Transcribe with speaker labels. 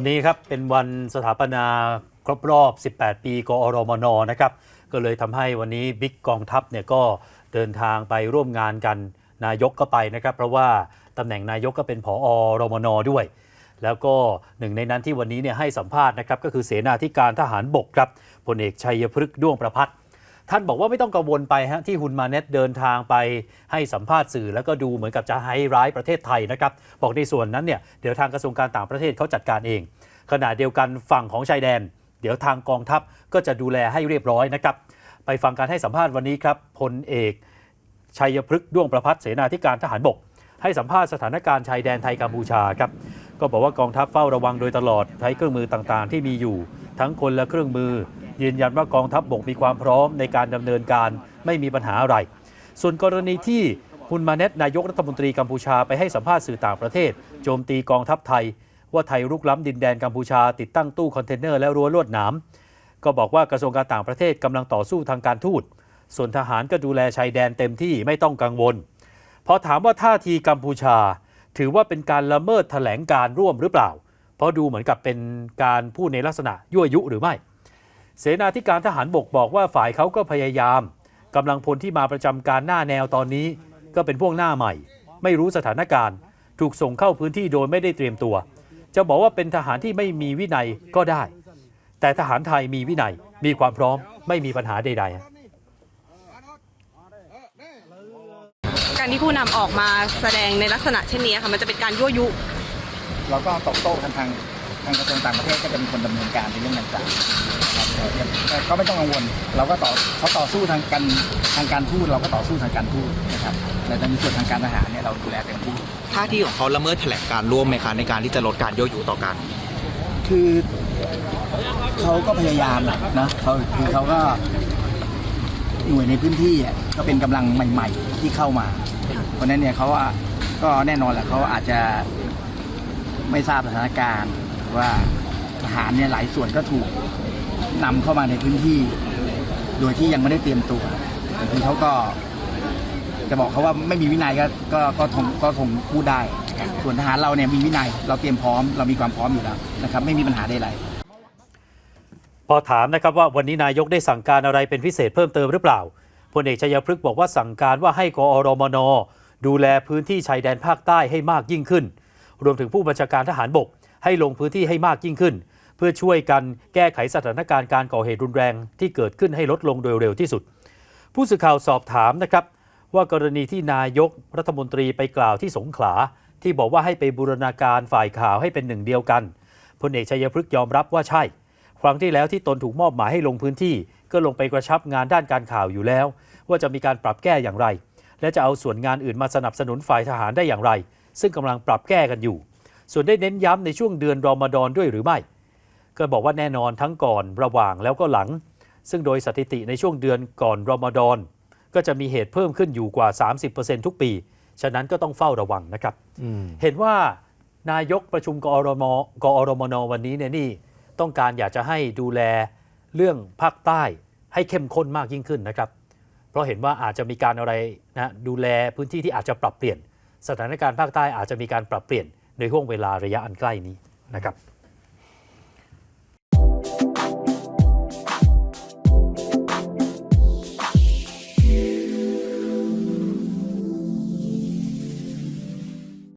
Speaker 1: วันนี้ครับเป็นวันสถาปนาครบรอบ 18 ปีกอรมนนะครับ ก็เลยทำให้วันนี้บิ๊กกองทัพเนี่ยก็เดินทางไปร่วมงานกันนายกก็ไปนะครับ เพราะว่าตำแหน่งนายกก็เป็นผอรมนด้วย แล้วก็หนึ่งในนั้นที่วันนี้เนี่ยให้สัมภาษณ์นะครับก็คือเสนาธิการทหารบกครับพลเอกชัยพฤกษ์ด้วงประพัฒน์ ท่านบอกว่าไม่ต้องกังวลไปฮะที่ฮุนมาเน็ตเดินทางไปให้สัมภาษณ์สื่อ แล้วก็ดูเหมือนกับจะให้ร้ายประเทศไทยนะครับ บอกในส่วนนั้นเนี่ยเดี๋ยวทางกระทรวงการต่างประเทศเขาจัดการเอง ขณะเดียวกันฝั่งของชายแดน เดี๋ยวทางกองทัพก็จะดูแลให้เรียบร้อยนะครับ ไปฟังการให้สัมภาษณ์วันนี้ครับพลเอก ชัยพฤกษ์ด้วงประพัฒน์เสนาธิการทหารบก ให้สัมภาษณ์สถานการณ์ชายแดนไทยกัมพูชาครับก็บอกว่ากองทัพเฝ้าระวังโดยตลอดใช้เครื่องมือต่างๆ ที่มีอยู่ ทั้งคนและเครื่องมือ ยืนยันว่ากองทัพบกมีความพร้อมในการดำเนินการไม่มีปัญหาอะไร ส่วนกรณีที่ฮุนมาเน็ตนายกรัฐมนตรีกัมพูชาไปให้สัมภาษณ์สื่อต่างประเทศ โจมตีกองทัพไทย ว่าไทยรุกล้ำดินแดนกัมพูชา ติดตั้งตู้คอนเทนเนอร์และรั้วลวดหนาม ก็บอกว่ากระทรวงการต่างประเทศกำลังต่อสู้ทางการทูต ส่วนทหารก็ดูแลชายแดนเต็มที่ไม่ต้องกังวล พอถามว่าท่าทีกัมพูชา ถือว่าเป็นการละเมิดแถลงการร่วมหรือเปล่า เพราะดูเหมือนกับเป็นการพูดในลักษณะยั่วยุหรือไม่ เสนาธิการทหารบกบอกว่าฝ่ายเขาก็พยายามกำลังพลที่มาประจำการหน้าแนวตอนนี้ ก็เป็นพวกหน้าใหม่ ไม่รู้สถานการณ์ ถูกส่งเข้าพื้นที่โดยไม่ได้เตรียมตัว จะบอกว่าเป็นทหารที่ไม่มีวินัยก็ได้ แต่ทหารไทยมีวินัยมีความพร้อมไม่มีปัญหาใด ๆ
Speaker 2: การที่ผู้นำออกมาแสดงในลักษณะเช่นนี้ค่ะมันจะเป็นการยั่วยุ
Speaker 3: เราก็ตอบโต้กันทาง ทางกระทรวงต่างประเทศก็จะเป็นคนดำเนินการในเรื่องต่างๆนะครับแต่ก็ไม่ต้องกังวล เราก็ต่อเขาต่อสู้ทางการทางการทูตเราก็ต่อสู้ทางการทูตนะครับแต่ในส่วนทางการทหารเนี่ยเราดูแลเต็มที่
Speaker 4: ท่าทีของเขาละเมิดแถลงการร่วมไหมคะในการที่จะลดการยั่วยุต่อกัน
Speaker 3: คือเขาก็พยายามแหละนะเขาคือเขาก็หน่วยในพื้นที่อะก็เป็นกำลังใหม่ ๆ ที่เข้ามา เพราะฉะนั้นเนี่ยเขาอะก็แน่นอนแหละเขาอาจจะไม่ทราบสถานการณ์ ว่าทหารเนี่ยหลายส่วนก็ถูกนำเข้ามาในพื้นที่ โดยที่ยังไม่ได้เตรียมตัวแต่คือเขาก็จะบอกเขาว่าไม่มีวินัยก็ก็ก็คงก็คงพูดได้ ส่วนทหารเราเนี่ยมีวินัย เราเตรียมพร้อมเรามีความพร้อมอยู่แล้วนะครับ ไม่มีปัญหาใดๆ
Speaker 1: พอถามนะครับว่าวันนี้นายกได้สั่งการอะไรเป็นพิเศษเพิ่มเติมหรือเปล่าพลเอกชัยพฤกษ์บอกว่าสั่งการว่าให้กอรมนดูแลพื้นที่ชายแดนภาคใต้ให้มากยิ่งขึ้น รวมถึงผู้บัญชาการทหารบก ให้ลงพื้นที่ให้มากยิ่งขึ้น เพื่อช่วยกันแก้ไขสถานการณ์การก่อเหตุรุนแรงที่เกิดขึ้นให้ลดลงโดยเร็วที่สุด ผู้สื่อข่าวสอบถามนะครับ ว่ากรณีที่นายกรัฐมนตรีไปกล่าวที่สงขลา ที่บอกว่าให้ไปบูรณาการฝ่ายข่าวให้เป็นหนึ่งเดียวกันพลเอกชัยพฤกษ์ยอมรับว่าใช่ ครั้งที่แล้วที่ตนถูกมอบหมายให้ลงพื้นที่ ก็ลงไปกระชับงานด้านการข่าวอยู่แล้ว ว่าจะมีการปรับแก้อย่างไร และจะเอาส่วนงานอื่นมาสนับสนุนฝ่ายทหารได้อย่างไร ซึ่งกำลังปรับแก้กันอยู่ ส่วนได้เน้นย้ำในช่วงเดือนรอมฎอนด้วยหรือไม่ ก็บอกว่าแน่นอนทั้งก่อนระหว่างแล้วก็หลัง ซึ่งโดยสถิติในช่วงเดือนก่อนรอมฎอนก็จะมีเหตุเพิ่มขึ้นอยู่กว่า 30%ทุกปี ฉะนั้นก็ต้องเฝ้าระวังนะครับ เห็นว่านายกประชุมกอรมกอรมนวันนี้เนี่ยนี่ต้องการอยากจะให้ดูแลเรื่องภาคใต้ให้เข้มข้นมากยิ่งขึ้นนะครับ เพราะเห็นว่าอาจจะมีการอะไรนะดูแลพื้นที่ที่อาจจะปรับเปลี่ยน สถานการณ์ภาคใต้อาจจะมีการปรับเปลี่ยน ในห่วงเวลาระยะอันใกล้นี้นะครับ